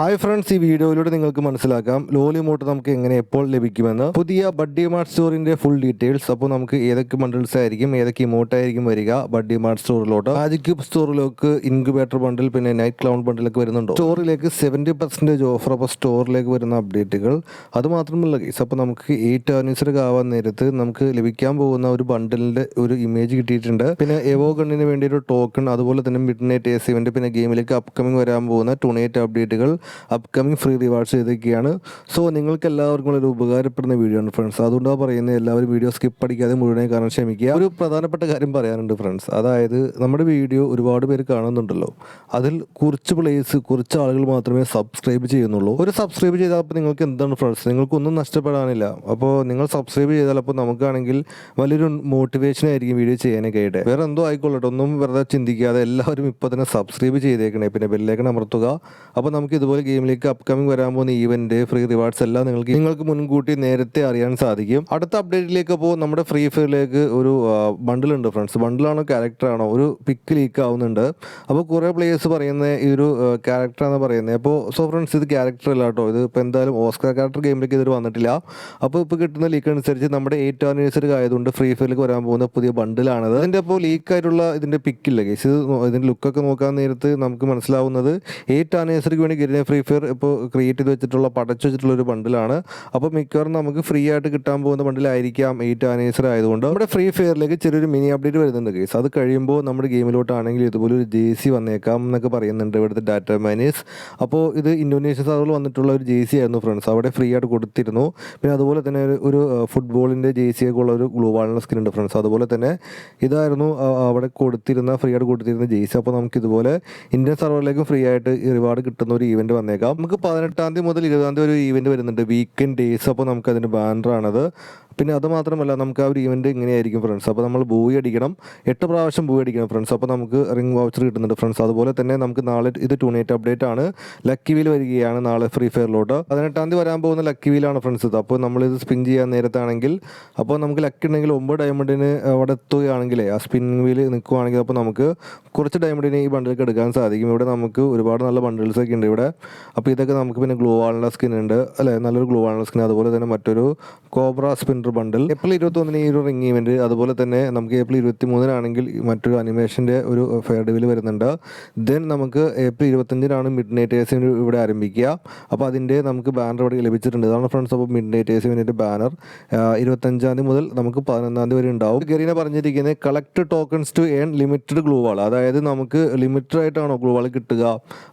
Hi friends ഈ വീഡിയോയിലൂടെ നിങ്ങൾക്ക് മനസ്സിലാക്കാം ലോലി മോട്ട് നമുക്ക് എങ്ങനെ എപ്പോൾ ലഭിക്കുമെന്ന്. പുതിയ ബഡ്ഡി മാർട്ട് സ്റ്റോറിന്റെ ഫുൾ ഡീറ്റെയിൽസ് അപ്പോൾ നമുക്ക് ഏതൊക്കെ ബണ്ടിൽസ് ആയിരിക്കും ഏതൊക്കെ ഇമോട്ട് ആയിരിക്കും വരിക ബഡ്ഡി മാർട്ട് സ്റ്റോറിലോട്ട്. മാജിക് ക്യൂബ് സ്റ്റോറിലേക്ക് ഇൻക്യുബേറ്റർ ബണ്ടിൽ പിന്നെ നൈറ്റ് ക്ലൗൺ ബണ്ടിലൊക്കെ വരുന്നുണ്ട്? സ്റ്റോറിലേക്ക് സെവന്റി പെർസെന്റേജ് ഓഫർ അപ്പോൾ സ്റ്റോറിലേക്ക് വരുന്ന അപ്ഡേറ്റുകൾ അത് മാത്രമല്ല കേസ് അപ്പോൾ നമുക്ക് എയ്റ്റ് ആനിവേഴ്സറി ആവാൻ നേരത്ത് നമുക്ക് ലഭിക്കാൻ പോകുന്ന ഒരു ബണ്ടിലിന്റെ ഒരു ഇമേജ് കിട്ടിയിട്ടുണ്ട്. പിന്നെ എവോ ഗണ്ണിന് വേണ്ടി ഒരു ടോക്കൺ അതുപോലെ തന്നെ മിഡ് നൈറ്റ് ഇവന്റ് പിന്നെ ഗെയിമിലേക്ക് അപ്കമിങ് വരാൻ പോകുന്ന ടൂണേറ്റ് അപ്ഡേറ്റുകൾ അപ്കമിങ് ഫ്രീ റിവാർഡ്സ് ഇതൊക്കെയാണ് സോ നിങ്ങൾക്ക് എല്ലാവർക്കും ഒരു ഉപകാരപ്പെടുന്ന വീഡിയോ ആണ് ഫ്രണ്ട്സ് അതുകൊണ്ടാണ് പറയുന്നത് എല്ലാവരും വീഡിയോ സ്കിപ്പ് അടിക്കാതെ മുഴുവനായി കാണാൻ ശ്രമിക്കുക. ഒരു പ്രധാനപ്പെട്ട കാര്യം പറയാനുണ്ട് ഫ്രണ്ട്സ് അതായത് നമ്മുടെ വീഡിയോ ഒരുപാട് പേര് കാണുന്നുണ്ടല്ലോ. അതിൽ കുറച്ച് പ്ലേസ് കുറച്ച് ആളുകൾ മാത്രമേ സബ്സ്ക്രൈബ് ചെയ്യുന്നുള്ളൂ. ഒരു സബ്സ്ക്രൈബ് ചെയ്താൽ അപ്പോൾ നിങ്ങൾക്ക് എന്താണ് ഫ്രണ്ട്സ് നിങ്ങൾക്കൊന്നും നഷ്ടപ്പെടാനില്ല. അപ്പോൾ നിങ്ങൾ സബ്സ്ക്രൈബ് ചെയ്താൽ അപ്പോൾ നമുക്കാണെങ്കിൽ വലിയൊരു മോട്ടിവേഷൻ ആയിരിക്കും വീഡിയോ ചെയ്യാനൊക്കെ ആയിട്ട്. വേറെ എന്തോ ആയിക്കൊള്ളട്ടെ ഒന്നും വെറുതെ ചിന്തിക്കാതെ എല്ലാവരും ഇപ്പോൾ തന്നെ സബ്സ്ക്രൈബ് ചെയ്തേക്കണേ. പിന്നെ ബെല്ലേക്കൺ അമർത്തുക. അപ്പോൾ നമുക്ക് ഇതുപോലെ ഗെയിമിലേക്ക് അപ്കമിംഗ് വരാൻ പോകുന്ന ഈവന്റ് ഫ്രീ റിവാർഡ്സ് എല്ലാം നിങ്ങൾക്ക് നിങ്ങൾക്ക് മുൻകൂട്ടി നേരത്തെ അറിയാൻ സാധിക്കും. അടുത്ത അപ്ഡേറ്റിലേക്ക് അപ്പോൾ നമ്മുടെ ഫ്രീ ഫയറിലേക്ക് ഒരു ബണ്ടിൽ ഉണ്ട് ഫ്രണ്ട്സ് ബണ്ടിലാണോ ക്യാരക്ടറാണോ ഒരു പിക്ക് ലീക്ക് ആവുന്നുണ്ട്. അപ്പോൾ കുറേ പ്ലേയേഴ്സ് പറയുന്ന ഈ ഒരു ക്യാരക്ടറാണ് പറയുന്നത് അപ്പോൾ സോ ഫ്രണ്ട്സ് ഇത് ക്യാരക്ടർ അല്ല കേട്ടോ. ഇത് ഇപ്പോൾ എന്തായാലും ഓസ്കാർ ക്യാരക്ടർ ഗെയിമിലേക്ക് ഇതുവരെ വന്നിട്ടില്ല. അപ്പോൾ ഇപ്പോൾ കിട്ടുന്ന ലീക്ക് അനുസരിച്ച് നമ്മുടെ എയ്റ്റ് ആനിവേഴ്സറി ആയതുകൊണ്ട് ഫ്രീ ഫയറിലേക്ക് വരാൻ പോകുന്ന പുതിയ ബണ്ടിലാണത് അതിന്റെ അപ്പോൾ ലീക്ക് ആയിട്ടുള്ള ഇതിന്റെ പിക്കില്ല കേസ് ഇത് ഇതിന്റെ ലുക്കൊക്കെ നോക്കാൻ നേരത്ത് നമുക്ക് മനസ്സിലാവുന്നത് എയ്റ്റ് ആനിവേഴ്സറിക്ക് വേണ്ടി ഗിരിനെ ഫ്രീ ഫയർ ഇപ്പോൾ ക്രിയേറ്റ് ചെയ്ത് വെച്ചിട്ടുള്ള പടച്ചു വെച്ചിട്ടുള്ള ഒരു ബണ്ടിലാണ് അപ്പോൾ മിക്കവാറും നമുക്ക് ഫ്രീ ആയിട്ട് കിട്ടാൻ പോകുന്ന ബണ്ടിലായിരിക്കാം എയ്റ്റ് ആനിവേഴ്സറി ആയതുകൊണ്ട്. നമ്മുടെ ഫ്രീ ഫയറിലേക്ക് ചെറിയൊരു മിനി അപ്ഡേറ്റ് വരുന്നുണ്ട് കേസ് അത് കഴിയുമ്പോൾ നമ്മുടെ ഗെയിമിലോട്ടാണെങ്കിൽ ഇതുപോലെ ഒരു ജെ സി വന്നേക്കാം എന്നൊക്കെ പറയുന്നുണ്ട് ഇവിടുത്തെ ഡാറ്റ മാനേജ് അപ്പോൾ ഇത് ഇൻഡോനേഷ്യൻ സാറുകൾ വന്നിട്ടുള്ള ഒരു ജെ സി ആയിരുന്നു ഫ്രണ്ട്സ് അവിടെ ഫ്രീ ആയിട്ട് കൊടുത്തിരുന്നു. പിന്നെ അതുപോലെ തന്നെ ഒരു- ഫുട്ബോളിന്റെ ജെ സി ഒക്കെ ഉള്ള ഒരു ഗ്ലൂ വാളിന്റെ സ്കിൻ ഉണ്ട് ഫ്രണ്ട്സ് അതുപോലെ തന്നെ ഇതായിരുന്നു അവിടെ കൊടുത്തിരുന്ന ഫ്രീ ആയിട്ട് കൊടുത്തിരുന്ന ജെ സി അപ്പോൾ നമുക്ക് ഇതുപോലെ ഇന്ത്യൻ സർവറിലേക്കും ഫ്രീ ആയിട്ട് റിവാർഡ് കിട്ടുന്ന ഒരു ഈവెന്റ് വന്നേക്കാം. നമുക്ക് പതിനെട്ടാം തീയതി മുതൽ ഇരുപതാം തീയതി ഒരു ഇവന്റ് വരുന്നുണ്ട്. വീക്കെൻഡ് ഡേയ്സ് അപ്പോൾ നമുക്ക് അതിന്റെ ബാനറാണത് പിന്നെ അത് മാത്രമല്ല നമുക്ക് ആ ഒരു ഇവന്റ് ഇങ്ങനെയായിരിക്കും ഫ്രണ്ട്സ് അപ്പോൾ നമ്മൾ ബൂയി അടിക്കണം. എട്ട് പ്രാവശ്യം ബൂയി അടിക്കണം ഫ്രണ്ട്സ് അപ്പോൾ നമുക്ക് റിംഗ് വൗച്ചർ കിട്ടുന്നുണ്ട് ഫ്രണ്ട്സ് അതുപോലെ തന്നെ നമുക്ക് നാളെ ഇത് ടൂണേറ്റ് അപ്ഡേറ്റ് ആണ്. ലക്കി വീൽ വരികയാണ് നാളെ ഫ്രീ ഫയറിലോട്ട് പതിനെട്ടാം തീയതി വരാൻ പോകുന്ന ലക്കി വീലാണ് ഫ്രണ്ട്സ് ഇത് അപ്പോൾ നമ്മളിത് സ്പിൻ ചെയ്യാൻ നേരത്താണെങ്കിൽ അപ്പോൾ നമുക്ക് ലക്കി ഉണ്ടെങ്കിൽ ഒമ്പത് ഡയമണ്ടിന് അവിടെ എത്തുകയാണെങ്കിലേ ആ സ്പിൻ വീൽ നിൽക്കുകയാണെങ്കിൽ അപ്പോൾ നമുക്ക് കുറച്ച് ഡയമണ്ടിന് ഈ ബണ്ടിലേക്ക് എടുക്കാൻ സാധിക്കും. ഇവിടെ നമുക്ക് ഒരുപാട് നല്ല ബണ്ടിൽസ് ഒക്കെ ഉണ്ട് ഇവിടെ. അപ്പോൾ ഇതൊക്കെ നമുക്ക് പിന്നെ ഗ്ലൂ വാളിന്റെ സ്കിൻ ഉണ്ട്. അല്ലേ? നല്ലൊരു ഗ്ലൂ വാളിന്റെ സ്കിൻ അതുപോലെ തന്നെ മറ്റൊരു കോബ്ര സ്പിൻഡർ ബണ്ടിൽ. ഏപ്രിൽ ഇരുപത്തൊന്നിന് ഈ ഒരു റിംഗ് ഇവന്റ് അതുപോലെ തന്നെ നമുക്ക് ഏപ്രിൽ ഇരുപത്തി മൂന്നിനാണെങ്കിൽ മറ്റൊരു അനിമേഷന്റെ ഒരു ഫെയർ ഡെവിൽ വരുന്നുണ്ട്. ദെൻ നമുക്ക് ഏപ്രിൽ ഇരുപത്തഞ്ചിനാണ് മിഡ് നൈറ്റ് ഏസിന് ഇവിടെ ആരംഭിക്കുക. അപ്പോൾ അതിന്റെ നമുക്ക് ബാനർ ഇവിടെ ലഭിച്ചിട്ടുണ്ട്. ഇതാണ് ഫ്രണ്ട്സ് അപ്പോൾ മിഡ് നൈറ്റ് ഏസിന്റെ ബാനർ ഇരുപത്തഞ്ചാം തീയതി മുതൽ നമുക്ക് പതിനൊന്നാം തീയതി വരെ ഉണ്ടാവും. ഗരീന പറഞ്ഞിരിക്കുന്നത് collect tokens to earn limited glue wall. അതായത് നമുക്ക് ലിമിറ്റഡ് ആയിട്ടാണോ ഗ്ലൂ വാൾ കിട്ടുക?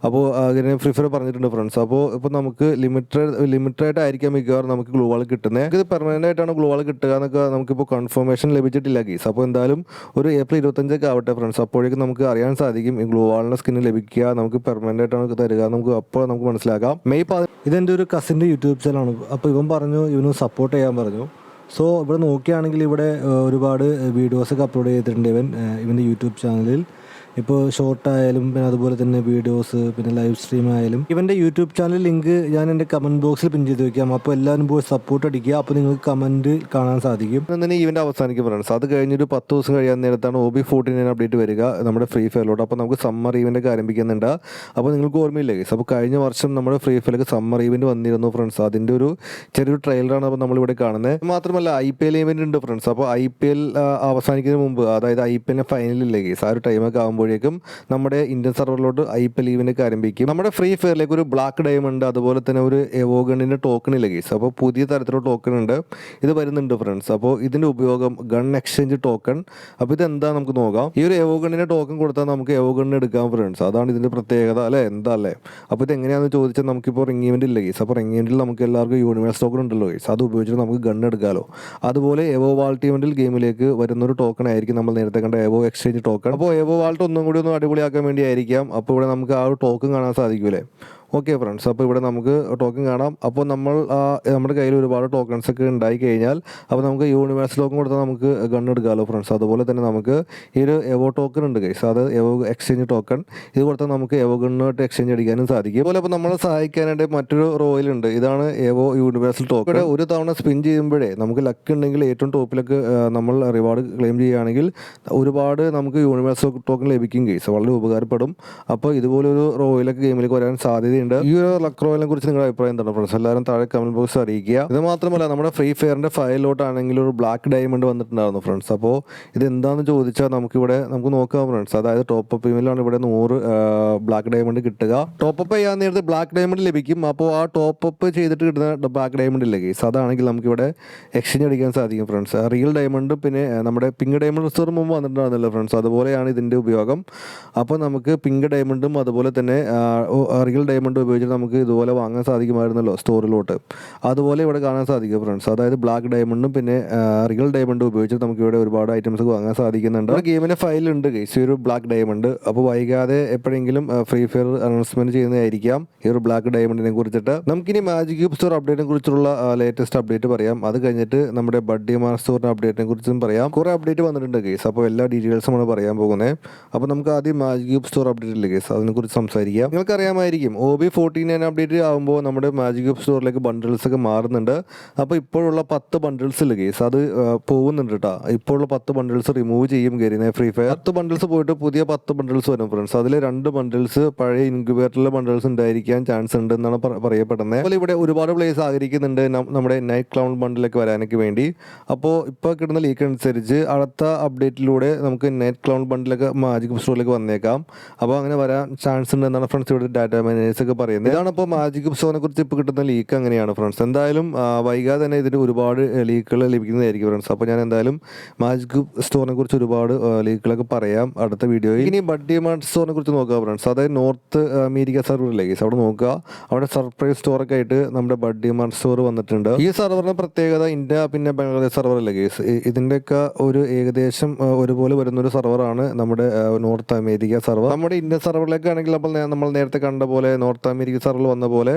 അപ്പോൾ ഗരീന ഫ്രീ ഫയർ പറഞ്ഞിട്ടുണ്ട് ഫ്രണ്ട്സ് അപ്പോൾ ഇപ്പോൾ നമുക്ക് ലിമിറ്റഡ് ലിമിറ്റഡ് ആയിരിക്കാം മിക്കവാറും നമുക്ക് ഗ്ലൂ വാൾ കിട്ടുന്നത് ഇത് പെർമനന്റ് ആയിട്ടാണ് ഗ്ലൂ വാൾ കിട്ടുക എന്നൊക്കെ നമുക്കിപ്പോൾ കൺഫർമേഷൻ ലഭിച്ചിട്ടില്ല ഗീസ് അപ്പോൾ എന്തായാലും ഒരു ഏപ്രിൽ ഇരുപത്തഞ്ചൊക്കെ ആവട്ടെ ഫ്രണ്ട്സ് അപ്പോഴേക്കും നമുക്ക് അറിയാൻ സാധിക്കും ഈ ഗ്ലൂ വാളിന്റെ സ്കിന്ന് ലഭിക്കുക നമുക്ക് പെർമനന്റ് ആയിട്ടാണ് തരിക നമുക്ക് അപ്പോൾ നമുക്ക് മനസ്സിലാക്കാം. മെയ് പതി ഇതെന്റെ ഒരു കസിന്റെ യൂട്യൂബ് ചാനലാണ് അപ്പോൾ ഇവൻ പറഞ്ഞു ഇവന് സപ്പോർട്ട് ചെയ്യാൻ പറഞ്ഞു. സോ ഇവിടെ നോക്കുകയാണെങ്കിൽ ഇവിടെ ഒരുപാട് വീഡിയോസൊക്കെ അപ്ലോഡ് ചെയ്തിട്ടുണ്ട് ഇവൻ ഇവന്റെ യൂട്യൂബ് ചാനലിൽ ഇപ്പോൾ ഷോർട്ട് ആയാലും പിന്നെ അതുപോലെ തന്നെ വീഡിയോസ് പിന്നെ ലൈവ് സ്ട്രീം ആയാലും. ഇവന്റെ യൂട്യൂബ് ചാനൽ ലിങ്ക് ഞാൻ എന്റെ കമന്റ് ബോക്സിൽ പിൻ ചെയ്ത് വെക്കാം. അപ്പോൾ എല്ലാവരും പോയി സപ്പോർട്ട് അടിക്കുക. അപ്പോൾ നിങ്ങൾക്ക് കമന്റ് കാണാൻ സാധിക്കും. തന്നെ ഇവന്റെ അവസാനിക്കും ഫ്രണ്ട്സ് അത് കഴിഞ്ഞൊരു പത്ത് ദിവസം കഴിയാൻ നേരത്താണ് O B forty nine update വരിക. നമ്മുടെ ഫ്രീ ഫയറിലോട്ട് അപ്പോൾ നമുക്ക് സമ്മർ ഇവന്റ് ഒക്കെ ആരംഭിക്കുന്നുണ്ട്. അപ്പോൾ നിങ്ങൾക്ക് ഓർമ്മയില്ലേ? ഗൈസ് അപ്പോൾ കഴിഞ്ഞ വർഷം നമ്മുടെ ഫ്രീ ഫയറിലേക്ക് സമ്മർ ഈവന്റ് വന്നിരുന്നു ഫ്രണ്ട്സ് അതിന്റെ ഒരു ചെറിയൊരു ട്രെയിലറാണ് അപ്പോൾ നമ്മളിവിടെ കാണുന്നത്. മാത്രമല്ല ഐ പി എൽ ഈവന്റ് ഉണ്ട് ഫ്രണ്ട്സ് അപ്പോൾ ഐ പി എൽ അവസാനിക്കുന്നതിന് മുമ്പ് അതായത് ഐ പി എല്ലിന്റെ ഫൈനലില്ലേ ഗൈസ് ആ ഒരു ടൈമൊക്കെ ആകുമ്പോഴേക്കും നമ്മുടെ ഇന്ത്യൻ സർവറിലോട്ട് ഐ പി ലീവിനൊക്കെ ആരംഭിക്കും നമ്മുടെ ഫ്രീ ഫയറിലേക്ക് ഒരു ബ്ലാക്ക് ഡയമണ്ട് അതുപോലെ തന്നെ ഒരു എവോഗണിന്റെ ടോക്കൺ ഇല്ല ഗൈസ് അപ്പോൾ പുതിയ തരത്തിലുള്ള ടോക്കൺ ഉണ്ട്. ഇത് വരുന്നുണ്ട് ഫ്രണ്ട്സ് അപ്പോൾ ഇതിന്റെ ഉപയോഗം ഗൺ എക്സ്ചേഞ്ച് ടോക്കൺ അപ്പോൾ ഇത് എന്താ നമുക്ക് നോക്കാം. ഈ ഒരു എവോഗണിന്റെ ടോക്കൺ കൊടുത്താൽ നമുക്ക് എവോഗണിന് എടുക്കാം ഫ്രണ്ട്സ് അതാണ് ഇതിന്റെ പ്രത്യേകത അല്ലേ? എന്താ അല്ലേ? അപ്പോൾ ഇത് എങ്ങനെയാണെന്ന് ചോദിച്ചാൽ നമുക്കിപ്പോൾ റിംഗ് ഇവന്റ് ഇല്ല ഗൈസ് അപ്പോൾ റിംഗ് ഇവന്റിൽ നമുക്ക് എല്ലാവർക്കും യൂണിവേഴ്സ് ടോക്കൺ ഉണ്ടല്ലോ ഗൈസ് അത് ഉപയോഗിച്ചിട്ട് നമുക്ക് ഗൺ എടുക്കാമല്ലോ അതുപോലെ എവോ വാൾട്ട് ഇവന്റിൽ ഗെയിമിലേക്ക് വരുന്ന ഒരു ടോക്കൺ ആയിരിക്കും നമ്മൾ നേരത്തെ കണ്ട എവോ എക്സ്ചേഞ്ച് ടോക്കൺ അപ്പോൾ എവോ വാൾട്ട് ഒന്നും കൂടി ഒന്ന് അടിപൊളിയാക്കാൻ വേണ്ടിയായിരിക്കാം. അപ്പോൾ ഇവിടെ നമുക്ക് ആ ഒരു ടോക്കും കാണാൻ സാധിക്കൂലേ ഓക്കെ ഫ്രണ്ട്സ് അപ്പോൾ ഇവിടെ നമുക്ക് ടോക്കൺ കാണാം. അപ്പോൾ നമ്മൾ നമ്മുടെ കയ്യിൽ ഒരുപാട് ടോക്കൺസ് ഒക്കെ ഉണ്ടായി കഴിഞ്ഞാൽ അപ്പോൾ നമുക്ക് യൂണിവേഴ്സ് ടോക്കൺ കൊടുത്താൽ നമുക്ക് ഗൺ എടുക്കാമല്ലോ ഫ്രണ്ട്സ് അതുപോലെ തന്നെ നമുക്ക് ഈ ഒരു എവോ ടോക്കൺ ഉണ്ട് കൈസ് അത് എവോ എക്സ്ചേഞ്ച് ടോക്കൺ ഇത് കൊടുത്താൽ നമുക്ക് എവോ ഗണ്ണായിട്ട് എക്സ്ചേഞ്ച് അടിക്കാനും സാധിക്കും. അതുപോലെ അപ്പോൾ നമ്മളെ സഹായിക്കാനായിട്ട് മറ്റൊരു റോയിൽ ഉണ്ട്. ഇതാണ് എവോ യൂണിവേഴ്സൽ ടോക്കൺ ഇവിടെ ഒരു തവണ സ്പിൻ ചെയ്യുമ്പോഴേ നമുക്ക് ലക്ക് ഉണ്ടെങ്കിൽ ഏറ്റവും ടോപ്പിലൊക്കെ നമ്മൾ റിവാർഡ് ക്ലെയിം ചെയ്യുകയാണെങ്കിൽ ഒരുപാട് നമുക്ക് യൂണിവേഴ്സൽ ടോക്കൺ ലഭിക്കും കേസ് വളരെ ഉപകാരപ്പെടും. അപ്പോൾ ഇതുപോലൊരു റോയിലൊക്കെ ഗെയിമിലേക്ക് വരാൻ സാധ്യത സാധ്യതയുണ്ട് ഈ ഒരു ലക്ക് റോയലിനെ കുറിച്ച് നിങ്ങളുടെ അഭിപ്രായം എന്താണ് ഫ്രണ്ട്സ് എല്ലാവരും താഴെ കമന്റ് ബോക്സ് അറിയിക്കുക. ഇത് മാത്രമല്ല നമ്മുടെ ഫ്രീ ഫയറിന്റെ ഫയലിലോട്ടാണെങ്കിൽ ഒരു ബ്ലാക്ക് ഡയമണ്ട് വന്നിട്ടുണ്ടായിരുന്നു ഫ്രണ്ട്സ് അപ്പോൾ ഇത് എന്താണെന്ന് ചോദിച്ചാൽ നമുക്കിവിടെ നമുക്ക് നോക്കാം ഫ്രണ്ട്സ് അതായത് ടോപ്പ് അപ്പ് ഇമെയിലാണ് ഇവിടെ നൂറ് ബ്ലാക്ക് ഡയമണ്ട് കിട്ടുക. ടോപ്പ് അപ്പ് ചെയ്യാൻ നേരത്തെ ബ്ലാക്ക് ഡയമണ്ട് ലഭിക്കും. അപ്പോൾ ആ ടോപ്പ് അപ്പ് ചെയ്തിട്ട് കിട്ടുന്ന ബ്ലാക്ക് ഡയമണ്ട് ഇല്ലേ കേസ് അതാണെങ്കിൽ നമുക്കിവിടെ എക്സ്ചേഞ്ച് അടിക്കാൻ സാധിക്കും ഫ്രണ്ട്സ് റിയൽ ഡയമണ്ട് പിന്നെ നമ്മുടെ പിങ്ക് ഡയമണ്ട് റിസർവ് മുമ്പ് വന്നിട്ടുണ്ടായിരുന്നല്ലോ ഫ്രണ്ട്സ് അതുപോലെയാണ് ഇതിന്റെ ഉപയോഗം. അപ്പോൾ നമുക്ക് പിങ്ക് ഡയമണ്ടും അതുപോലെ തന്നെ റിയൽ ഡയമണ്ട് ഉപയോഗിച്ചിട്ട് നമുക്ക് ഇതുപോലെ വാങ്ങാൻ സാധിക്കുമായിരുന്നല്ലോ സ്റ്റോറിലോട്ട് അതുപോലെ ഇവിടെ കാണാൻ സാധിക്കും ഫ്രണ്ട്സ് അതായത് ബ്ലാക്ക് ഡയമണ്ടും പിന്നെ റിയൽ ഡയമണ്ടും ഉപയോഗിച്ചിട്ട് നമുക്ക് ഇവിടെ ഒരുപാട് ഐറ്റംസ് വാങ്ങാൻ സാധിക്കുന്നുണ്ട്. ഗെയിമിന്റെ ഫയലുണ്ട് ഈ ഒരു ബ്ലാക്ക് ഡയമണ്ട് അപ്പോൾ വൈകാതെ എപ്പോഴെങ്കിലും ഫ്രീ ഫയർ അനൗൺസ്മെന്റ് ചെയ്യുന്നതായിരിക്കാം ഈ ഒരു ബ്ലാക്ക് ഡയമണ്ടിനെ കുറിച്ചിട്ട്. നമുക്കിനി മാജിക് ക്യൂബ് സ്റ്റോർ അപ്ഡേറ്റിനെ കുറിച്ചുള്ള ലേറ്റസ്റ്റ് അപ്ഡേറ്റ് പറയാം. അത് കഴിഞ്ഞിട്ട് നമ്മുടെ ബഡ്ഡി മാർ സ്റ്റോറിന്റെ അപ്ഡേറ്റിനെ കുറിച്ചും പറയാം. കുറേ അപ്ഡേറ്റ് വന്നിട്ടുണ്ട് ഗൈസ് അപ്പോൾ എല്ലാ ഡീറ്റെയിൽസും നമ്മൾ പറയാൻ പോകുന്നത്. അപ്പോൾ നമുക്ക് ആദ്യം മാജിക് ക്യൂബ് സ്റ്റോർ അപ്ഡേറ്റ് ഇല്ലേ ഗൈസ് അതിനെക്കുറിച്ച് സംസാരിക്കാം. നിങ്ങൾക്കറിയാമായിരിക്കും O B fourteen nine update ആകുമ്പോൾ നമ്മുടെ മാജിക് ക്യൂബ് സ്റ്റോറിലേക്ക് ബണ്ടിൽസ് ഒക്കെ മാറുന്നുണ്ട്. അപ്പോൾ ഇപ്പോഴുള്ള പത്ത് ബണ്ടിൽസ് ഇല്ല കേസ് അത് പോകുന്നുണ്ട് കേട്ടോ ഇപ്പോഴുള്ള പത്ത് ബണ്ടിൽസ് റിമൂവ് ചെയ്യും കയറിയ ഫ്രീ ഫയർ പത്ത് ബണ്ടിൽസ് പോയിട്ട് പുതിയ പത്ത് ബണ്ടിൽസ് വരും ഫ്രണ്ട്സ് അതിൽ രണ്ട് ബണ്ടിൽസ് പഴയ ഇൻക്യുബേറ്ററിലെ ബണ്ടിൽസ് ഉണ്ടായിരിക്കാൻ ചാൻസ് ഉണ്ട് എന്നാണ് പറ- പറയപ്പെടുന്നത് അതുപോലെ ഇവിടെ ഒരുപാട് പ്ലേസ് ആഗ്രഹിക്കുന്നുണ്ട് നമ്മുടെ നൈറ്റ് ക്ലൗൺ ബണ്ടിലൊക്കെ വരാനൊക്കെ വേണ്ടി. അപ്പോൾ ഇപ്പോൾ കിട്ടുന്ന ലീക്ക് അനുസരിച്ച് അടുത്ത അപ്ഡേറ്റിലൂടെ നമുക്ക് നൈറ്റ് ക്ലൗൺ ബണ്ടിലൊക്കെ മാജിക് സ്റ്റോറിലേക്ക് വന്നേക്കാം. അപ്പോൾ അങ്ങനെ വരാൻ ചാൻസ് ഉണ്ട് എന്നാണ് ഫ്രണ്ട്സ് ഇവിടെ ഡാറ്റ മാനേജേഴ്സ് ഒക്കെ പറയുന്നത്. ഇതാണ് ഇപ്പോൾ മാജിക് സ്റ്റോറിനെ കുറിച്ച് ഇപ്പോൾ കിട്ടുന്ന ലീക്ക് അങ്ങനെയാണ് ഫ്രണ്ട്സ് എന്തായാലും വൈകാതെ തന്നെ ഇതിന് ഒരുപാട് ലീക്കുകൾ ലഭിക്കുന്നതായിരിക്കും ഫ്രണ്ട്സ് അപ്പോൾ ഞാൻ എന്തായാലും മാജിക് സ്റ്റോറിനെ കുറിച്ച് ഒരുപാട് ലീക്കുകളൊക്കെ പറയാം അടുത്ത വീഡിയോയിൽ. ഇനി ബഡ്ഡി മാർട്ട് സ്റ്റോറിനെ കുറിച്ച് നോക്കുക ഫ്രണ്ട്സ് അതായത് നോർത്ത് അമേരിക്ക സർവറിലേക്ക് അവിടെ നോക്കുക. അവിടെ സർപ്രൈസ് സ്റ്റോറൊക്കെ ആയിട്ട് നമ്മുടെ ബഡ്ഡി മാർട്ട് സ്റ്റോർ വന്നിട്ടുണ്ട്. ഈ സർവറിന്റെ പ്രത്യേകത ഇന്ത്യ പിന്നെ ബംഗ്ലാദേശ് സർവർ അല്ലേ ഇതിന്റെയൊക്കെ ഇതിന്റെയൊക്കെ ഒരു ഏകദേശം ഒരുപോലെ വരുന്ന ഒരു സർവറാണ് നമ്മുടെ നോർത്ത് അമേരിക്ക സർവർ നമ്മുടെ ഇന്ത്യ സർവറിലേക്ക് ആണെങ്കിൽ അപ്പോൾ നമ്മൾ നേരത്തെ കണ്ട പോലെ നോർത്ത് അമേരിക്ക സർവർ വന്ന പോലെ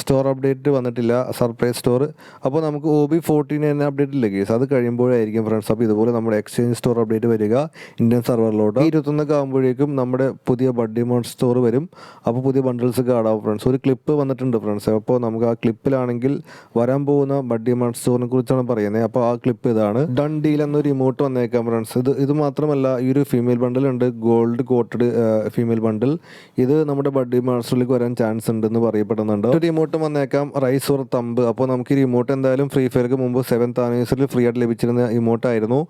സ്റ്റോർ അപ്ഡേറ്റ് വന്നിട്ടില്ല സർപ്രൈസ് സ്റ്റോർ അപ്പോൾ നമുക്ക് ഒ ബി ഫോർട്ടീൻ തന്നെ അപ്ഡേറ്റ് ഇല്ല കേസ് അത് കഴിയുമ്പോഴായിരിക്കും ഫ്രണ്ട്സ് അപ്പോൾ ഇതുപോലെ നമ്മുടെ എക്സ്ചേഞ്ച് സ്റ്റോർ അപ്ഡേറ്റ് വരിക ഇന്ത്യൻ സർവറിലോട്ട് ഇരുപത്തൊന്നൊക്കെ ആകുമ്പോഴേക്കും നമ്മുടെ പുതിയ ബഡ്ഡി മോഡ് സ്റ്റോർ വരും. അപ്പോൾ പുതിയ ബണ്ടിൽസ് ഒക്കെ ഫ്രണ്ട്സ് ഒരു ക്ലിപ്പ് വന്നിട്ടുണ്ട് ഫ്രണ്ട്സ് അപ്പോൾ നമുക്ക് ആ ക്ലിപ്പിലാണെങ്കിൽ വരാൻ പോകുന്ന ബഡ്ഡി മോഡ് സ്റ്റോറിനെ കുറിച്ചാണ് പറയുന്നത്. അപ്പോൾ ആ ക്ലിപ്പ് ഇതാണ്. ഡൺ ഡീൽ എന്നൊരു ഇമോട്ട് വന്നേക്കാം ഫ്രണ്ട്സ് ഇത് ഇത് മാത്രമല്ല ഈ ഒരു ഫീമെയിൽ ബണ്ടിൽ ഉണ്ട് ഗോൾഡ് കോട്ടഡ് ഫീമെയിൽ ബണ്ടിൽ ഇത് നമ്മുടെ ബഡ്ഡി മാസ്റ്ററിലേക്ക് വരാൻ ചാൻസ് ഉണ്ടെന്ന് പറയപ്പെടുന്നുണ്ട്. ഒരു ഇമോട്ട് വന്നേക്കാം. റൈസ് ഓർ തമ്പ് അപ്പോൾ നമുക്ക് ഈ ഇമോട്ട് എന്തായാലും ഫ്രീ ഫയർക്ക് മുമ്പ് സെവൻത്ത് ആനിവേഴ്സറിൽ ഫ്രീ ആയിട്ട് ലഭിച്ചിരുന്ന ഇമോട്ട് ആയിരുന്നു.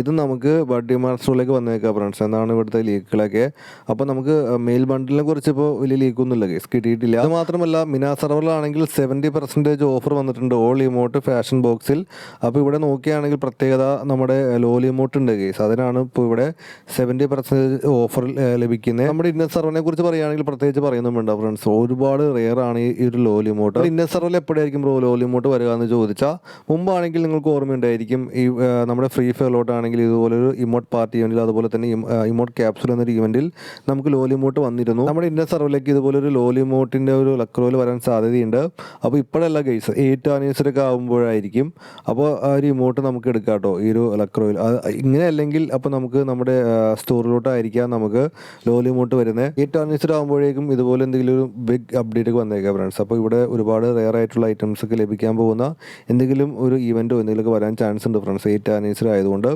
ഇത് നമുക്ക് ബഡ്ഡി മാസ്റ്ററിലേക്ക് വന്നേക്കാം ഫ്രണ്ട്സ് എന്നാണ് ഇവിടുത്തെ ലീക്കുകളൊക്കെ അപ്പോൾ നമുക്ക് മെയിൽ ബണ്ടിലിനെ കുറിച്ച് ഇപ്പോൾ വലിയ ലീക്കൊന്നുമില്ല കേസ് കിട്ടിയിട്ടില്ല. അത് മാത്രമല്ല മിനാ സർവറിലാണെങ്കിൽ സെവന്റി പെർസെന്റേജ് ഓഫർ വന്നിട്ടുണ്ട് ഓൾ ഇമോട്ട് ഫാഷൻ ബോക്സിൽ അപ്പോൾ ഇവിടെ നോക്കുകയാണെങ്കിൽ പ്രത്യേകത നമ്മുടെ ലോലി ഇമോട്ട് ഉണ്ട് കേസ് അതിനാണ് ഇപ്പോൾ ഇവിടെ സെവന്റി പെർസെന്റേജ് ഓഫർ ലഭിക്കുന്നത്. നമ്മുടെ ഇന്ത്യൻ സർവറിനെ കുറിച്ച് പറയുകയാണെങ്കിൽ പ്രത്യേകിച്ച് പറയുന്നുണ്ട് ഫ്രണ്ട്സ് ഒരുപാട് റിയർ ആണ് ഈ ഒരു ലോലി ഇമോട്ട് ഇന്ന സർവറിൽ എപ്പോഴായിരിക്കും ബ്രോ ലോലി ഇമോട്ട് വരിക എന്ന് ചോദിച്ചാൽ മുമ്പാണെങ്കിൽ നിങ്ങൾക്ക് ഓർമ്മയുണ്ടായിരിക്കും ഈ നമ്മുടെ ഫ്രീ ഫയറിലോട്ടാണെങ്കിൽ ഇതുപോലൊരു ഇമോട്ട് പാർട്ടി ഇവന്റിൽ അതുപോലെ തന്നെ ഇമോട്ട് ക്യാപ്സുൽ എന്നൊരു ഇവന്റിൽ നമുക്ക് ലോലി മോട്ട് വന്നിരുന്നു. നമ്മുടെ ഇന്ത്യൻ സർവലേക്ക് ഇതുപോലൊരു ലോലിമോട്ടിന്റെ ഒരു ലക്രോയിൽ വരാൻ സാധ്യതയുണ്ട്. അപ്പോൾ ഇപ്പോഴല്ല ഗൈസ് എയ്റ്റ് ആനിവേഴ്സറി ഒക്കെ ആകുമ്പോഴായിരിക്കും അപ്പോൾ ആ ഒരു ഇമോട്ട് നമുക്ക് എടുക്കാം കേട്ടോ ഈ ഒരു ലക്രോയിൽ ഇങ്ങനെ അല്ലെങ്കിൽ അപ്പോൾ നമുക്ക് നമ്മുടെ സ്റ്റോറിലോട്ടായിരിക്കാം നമുക്ക് ലോലിമോട്ട് വരുന്നത് എയ്റ്റ് ആനിവേഴ്സറി ആകുമ്പോഴേക്കും ഇതുപോലെ എന്തെങ്കിലും ഒരു ബിഗ് അപ്ഡേറ്റ് ഒക്കെ വന്നേക്കാം ഫ്രണ്ട്സ് അപ്പോൾ ഇവിടെ ഒരുപാട് റെയർ ആയിട്ടുള്ള ഐറ്റംസ് ഒക്കെ ലഭിക്കാൻ പോകുന്ന എന്തെങ്കിലും ഒരു ഇവന്റോ എന്തെങ്കിലുമൊക്കെ വരാൻ ചാൻസ് ഉണ്ട് ഫ്രണ്ട്സ് എയ്റ്റ് ആനിവേഴ്സറി ആയതുകൊണ്ട്.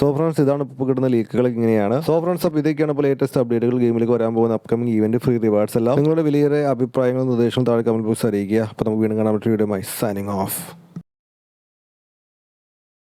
സോ ഫ്രണ്ട്സ് ഇതാണ് ഇപ്പോൾ കിട്ടുന്ന ലീക്കുകൾ ഇങ്ങനെയാണ്. സോ ഫ്രണ്ട്സ് അപ്പോൾ ഇതൊക്കെയാണ് ഇപ്പോൾ ലേറ്റസ്റ്റ് അപ്ഡേറ്റുകൾ ഗെയിമിലേക്ക് വരാൻ പോകുന്ന അപ്കമിംഗ് ഇവന്റ് ഫ്രീ റിവാർഡ്സ് എല്ലാം. നിങ്ങളുടെ വലിയ അഭിപ്രായങ്ങളും നിർദ്ദേശങ്ങളും താഴെ കമന്റ് ബോക്സ് അറിയിക്കുക. അപ്പോൾ നമുക്ക് വീണ്ടും കാണാൻ പറ്റിയ വീഡിയോ മൈ സൈനിങ് ഓഫ്